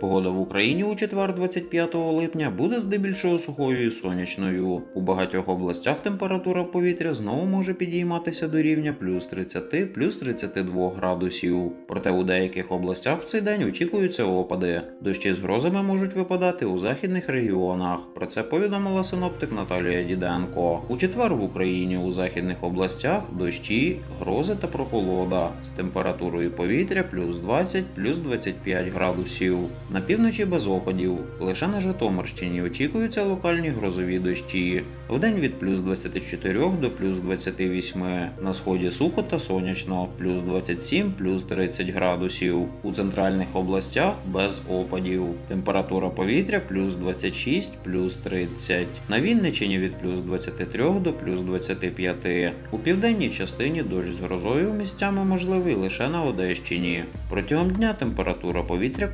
Погода в Україні у четвер 25 липня буде здебільшого сухою і сонячною. У багатьох областях температура повітря знову може підійматися до рівня плюс 30, плюс 32 градусів. Проте у деяких областях в цей день очікуються опади. Дощі з грозами можуть випадати у західних регіонах. Про це повідомила синоптик Наталія Діденко. У четвер в Україні у західних областях дощі, грози та прохолода з температурою повітря плюс 20, плюс 25 градусів. На півночі без опадів. Лише на Житомирщині очікуються локальні грозові дощі. Вдень від плюс 24 до плюс 28. На сході сухо та сонячно, плюс 27, плюс 30 градусів. У центральних областях без опадів. Температура повітря плюс 26, плюс 30. На Вінничині від плюс 23 до плюс 25. У південній частині дощ з грозою місцями можливий лише на Одещині. Протягом дня температура повітря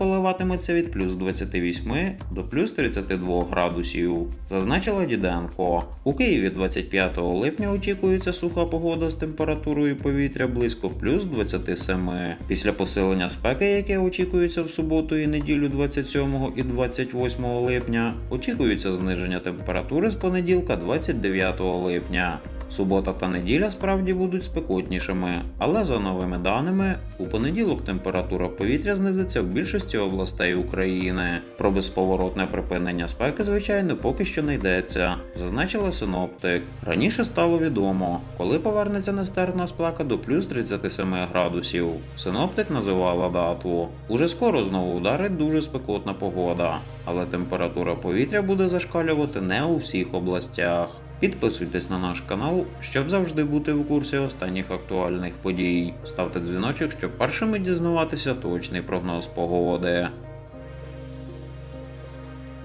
коливатиметься від плюс 28 до плюс 32 градусів, зазначила Діденко. У Києві 25 липня очікується суха погода з температурою повітря близько плюс 27. Після посилення спеки, яке очікується в суботу і неділю 27 і 28 липня, очікується зниження температури з понеділка 29 липня. Субота та неділя справді будуть спекотнішими, але за новими даними, у понеділок температура повітря знизиться в більшості областей України. Про безповоротне припинення спеки, звичайно, поки що не йдеться, зазначила синоптик. Раніше стало відомо, коли повернеться нестерпна спека до плюс 37 градусів. Синоптик називала дату. Уже скоро знову ударить дуже спекотна погода, але температура повітря буде зашкалювати не у всіх областях. Підписуйтесь на наш канал, щоб завжди бути в курсі останніх актуальних подій. Ставте дзвіночок, щоб першими дізнаватися точний прогноз погоди.